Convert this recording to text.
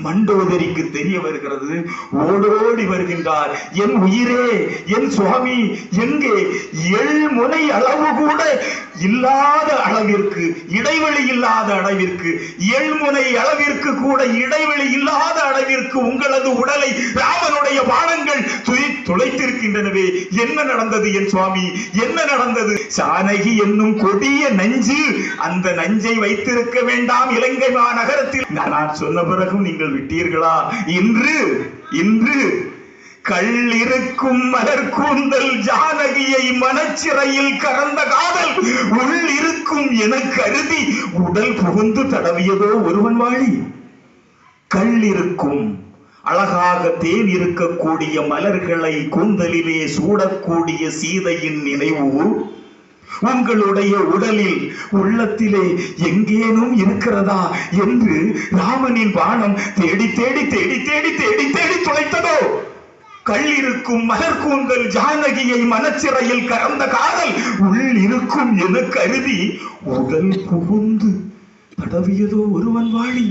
மண்டோதரிக்கு தெரிய வருகிறது. ஓடோடி வருகின்றார். என் உயிரே என் சுவாமி எங்கே? எள் முனை அளவு கூட இல்லாத அளவிற்கு இடைவெளி இல்லாத அளவிற்கு எள்முனை அளவிற்கு கூட இடைவெளி இல்லாத அளவிற்கு உங்களது உடலை ராமனுடைய பானங்கள் துளைத்திருக்கின்றனவே. என்ன நடந்தது என் சுவாமி? என்ன நடந்தது? சானகி என்னும் கொடிய நஞ்சு அந்த நஞ்சை வைத்திருக்க வேண்டாம் இலங்கை மாநகரத்தில். நான் சொன்ன பிறகும் நீங்கள் விட்டீர்களா? இன்று இன்று கள்ளிருக்கும் மலர் கூந்தல் ஜானகியை மனச்சிறையில் கறந்த காதல் உள் இருக்கும் என கருதி உடல் புகுந்து தடவியதோ ஒருவன் வாழி. கள்ளிருக்கும் அழகாக தேன் இருக்கக்கூடிய மலர்களை கூந்தலிலே சூடக்கூடிய சீதையின் நினைவு உங்களுடைய உடலில் உள்ளத்திலே எங்கேனும் இருக்கிறதா என்று ராமனின் பானம் தேடி தேடி தேடி தேடி தேடி தேடி துளைத்ததோ? கள்ளிருக்கும் மலர் கூந்தல் ஜானகியை மனச்சிறையில் கறந்த காதல் உள் இருக்கும் என கருதி உடல் புகுந்து தடவியதோ ஒருவன் வாழி.